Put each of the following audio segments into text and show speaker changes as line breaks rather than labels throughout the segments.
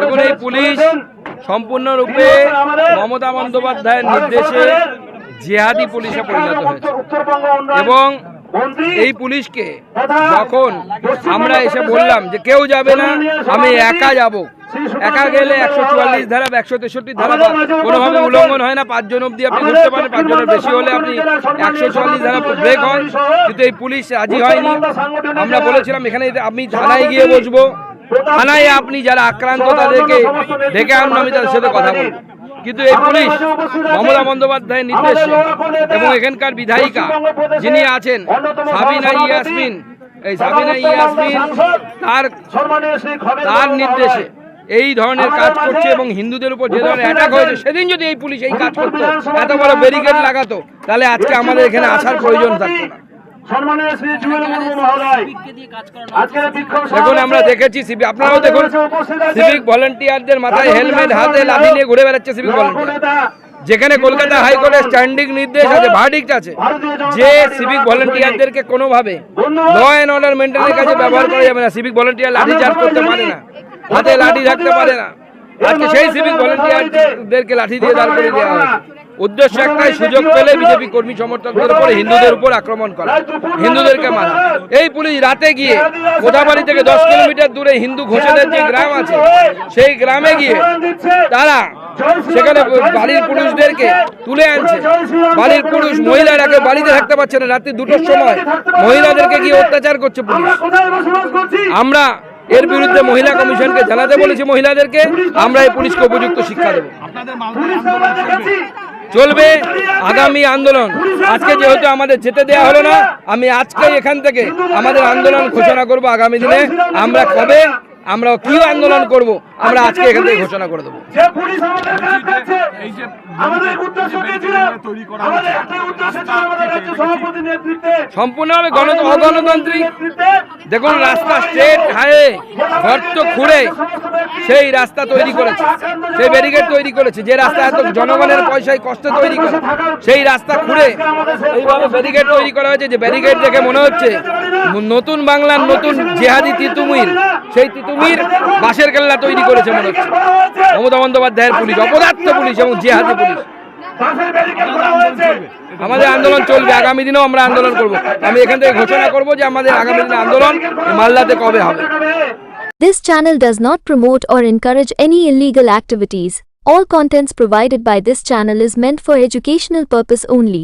দেখুন এই পুলিশ সম্পূর্ণরূপে মমতা বন্দ্যোপাধ্যায়ের নির্দেশে জেহাদি পুলিশে পরিণত হয়েছে। এবং এই পুলিশকে যখন আমরা এসে বললাম যে কেউ যাবে না আমি একা যাব। একা গেলে একশো চুয়াল্লিশ ধারা একশো তেষট্টি ধারা কোনোভাবে উল্লঙ্ঘন হয় না পাঁচজন অব্দি আপনি ঘুরতে পারেন পাঁচজনের বেশি হলে আপনি একশো চুয়াল্লিশ ধারা ব্রেক হয় কিন্তু এই পুলিশ রাজি হয়নি। আমরা বলেছিলাম এখানে আমি থানায় গিয়ে বসবো। থানায় আপনি যারা আক্রান্ত তাদেরকে ডেকে আনুন, আমি তাদের সাথে কথা বলব। কিন্তু এই পুলিশ, মমতা বন্দ্যোপাধ্যায়ের নির্দেশে এবং এখানকার বিধায়িকা যিনি আছেন, সাবিনা ইয়াসমিন, এই সাবিনা ইয়াসমিন তার তার নির্দেশে এই ধরনের কাজ করছে এবং হিন্দুদের উপর যে ধরনের অ্যাটাক হয়েছে, সেদিন যদি এই পুলিশ এই কাজ করতো, এত বড় ব্যারিকেড লাগাতো, তাহলে আজকে আমাদের এখানে আসার প্রয়োজন থাকতো না।
সম্মানীয় শ্রী জুয়েল মুর্মু মহোদয় আজকের বিক্ষোভ
দেখুন আমরা দেখেছি সিবি আপনারাও দেখুন সিভিক ভলেন্টিয়ারদের মাথায় হেলমেট হাতে লাঠি নিয়ে ঘুরে বেড়াচ্ছে সিভিক ভলেন্টিয়ার যেখানে কলকাতা হাইকোর্টের স্ট্যান্ডিং নির্দেশ আছে ভার্ডিক্ট আছে। যে সিভিক ভলেন্টিয়ারদেরকে কোনোভাবে ল অ্যান্ড অর্ডার মেনটেনের কাছে ব্যবহার করা যাবে না সিভিক ভলেন্টিয়ার লাঠি চার্জ করতে পারে না। হাতে লাঠি থাকতে পারে না। আজকে সেই সিভিক ভলেন্টিয়ারদেরকে লাঠি দিয়ে দাঁড় করে দেওয়া হয়েছে। উদ্দেশ্য একটাই, সুযোগ পেলে বিজেপি কর্মী সমর্থকদের উপরে হিন্দুদের উপর আক্রমণ করা। হিন্দুদেরকে মারা। এই পুলিশ রাতে গিয়ে কোথাবাড়ি থেকে দশ কিলোমিটার দূরে হিন্দু ঘোষেদের যে গ্রাম আছে, সেই গ্রামে গিয়ে তারা সেখানে বাড়ির পুরুষদেরকে তুলে আনছে। বাড়ির পুরুষ মহিলারাকে বাড়িতে থাকতে পারছে না। রাত্রি দুটোর সময় মহিলাদেরকে গিয়ে অত্যাচার করছে পুলিশ।
আমরা
এর বিরুদ্ধে মহিলা কমিশনকে জানাতে বলেছি মহিলাদেরকে। আমরা এই পুলিশকে উপযুক্ত শিক্ষা দেবো। চলবে আগামী আন্দোলন। আজকে যেহেতু আমাদের যেতে দেওয়া হলো না আমি আজকেই এখান থেকে আমাদের আন্দোলন ঘোষণা করব আগামী দিনে। আমরা কবে আমরা কি আন্দোলন করব আমরা আজকে এখান থেকে ঘোষণা করে দেবো।
যে আমাদের আমাদের উদ্দেশ্য
সম্পূর্ণভাবে গণ অগণতান্ত্রিক দেখুন রাস্তা স্ট্রেট হাইওয়ে গর্ত খুঁড়ে সেই রাস্তা তৈরি করেছে। সেই ব্যারিকেড তৈরি করেছে। যে রাস্তা এত জনগণের পয়সায় কষ্ট তৈরি করে সেই রাস্তা খুঁড়ে এইভাবে ব্যারিকেড তৈরি করা হয়েছে। যে ব্যারিকেড দেখে মনে হচ্ছে নতুন বাংলার নতুন জেহাদি তিতুমির সেই তিতুমির বাঁশের কেল্লা তৈরি করেছে মনে হচ্ছে। মমতা বন্দ্যোপাধ্যায়ের পুলিশ অপদার্থ পুলিশ এবং জেহাদি পুলিশ।
বাসের ব্যারিকেড করা হয়েছে।
আমাদের আন্দোলন চলবে আগামী দিনেও আমরা আন্দোলন করব আমি এখান থেকে ঘোষণা করব যে আমাদের আগামী দিনে আন্দোলন মালদাতে কবে হবে
This channel does not promote or encourage any illegal activities. All contents provided by this channel is meant for educational purpose only.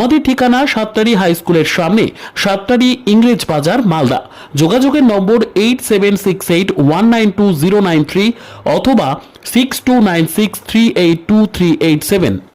আমাদের ঠিকানা সাতটারি হাই স্কুলের সামনে, সাতটারি ইংরেজ বাজার, মালদা। যোগাযোগের number eight seven six eight one nine two zero nine three অথবা six two nine six three eight two three eight seven